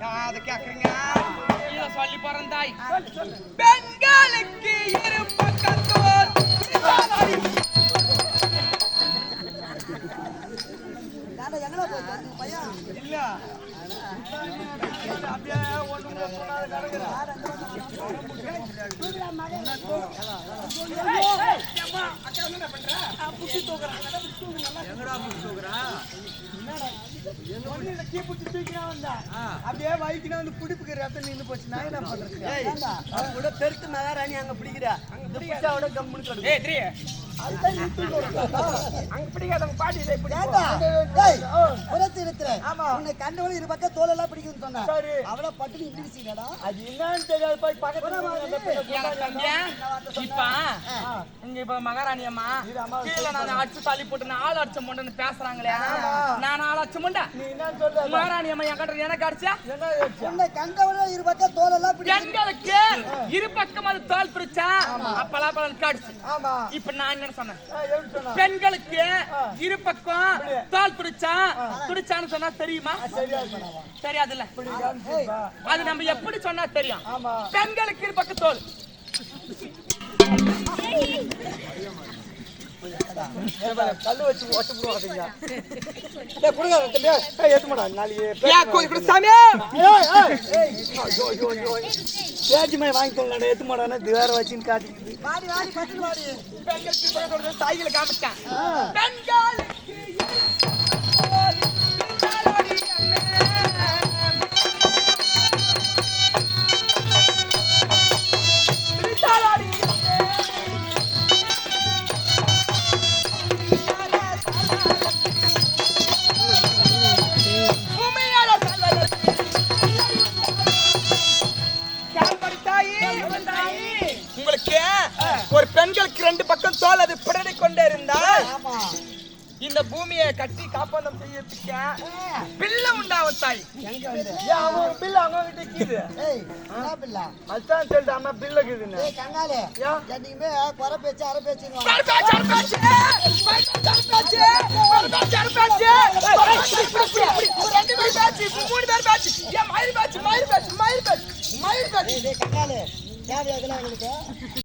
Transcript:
அதை கேக்குறீங்க இத சொல்லி போறேன் தாய். பெண்களுக்கு இரு பக்கத்தோர்? இல்ல. அப்படியே அப்படியே வயிற்றுல வந்து புடிப்புக்கு ரத்தம் நின்று போச்சு நான் என்ன பண்றது கூட பெருத்து மகாராணி அங்க பிடிக்கிறா. அங்க இதை ஆமா. இரு பக்கம் அது என்னன்னு தெரியாது அம்மா நான் அடிச்சு தள்ளி போட்டு நான் ஆள் அடிச்ச பேசுறாங்களே நான் ஆள் அடிச்ச நீ மகாராணி அம்மா என் எனக்கு அடிச்சா என்ன இரு பக்கம் தோலெல்லாம் பிடிக்கும். பெண்களுக்கு இரு பக்கம் அது தோல் பிரிச்சா அப்பெல்லாம் பலன் கடிச்சு ஆமா இப்ப நான் சொன்னேன் பெண்களுக்கு இரு பக்கம் தோல் பிடிச்சா பிடிச்சான்னு சொன்னா தெரியுமா? தெரியாதுல்ல. அது நம்ம எப்படி சொன்னா தெரியும்? ஆமா. பெண்களுக்கு இரு பக்கம் தோல் கல்லு வச்சு ஒட்டு போடுவாங்க டேய் குடுங்க தம்பி ஏய் ஏத்து மாடா நாளைக்கு ஏன் கோயில் கூட சாமி ஏய் ஏய் ஏய் ஐயோ ஐயோ வாங்கி ஏத்து மாடானே வாடி, வாடி, வாடி. காமிச்சேன் ஒரு பெண்களுக்கு ரெண்டு பக்கம் தோல் அது பிடரி கொண்டே இருந்தால் ஆமா. இந்த பூமியை கட்டி காப்பாந்தம் செய்யறதுக்கு பிள்ளை உண்டாகும் தாய் எங்க வந்து? ஏன் அவன் பில்லு அவங்க கிட்ட கீது பிள்ளை? அதான் சொல்லிட்டு அம்மா பில்லு கீதுன்னு ஏன்? என்னைக்குமே குறை பேச்சு, அரை பேச்சு, பேர் பேச்சு. மயிர் பேச்சு, மயிர் பேச்சு, மயிர் பேச்சு, மயிர் பேச்சு. ஏய், டேய், கங்காளி, தேவையா இதெல்லாம் உங்களுக்கு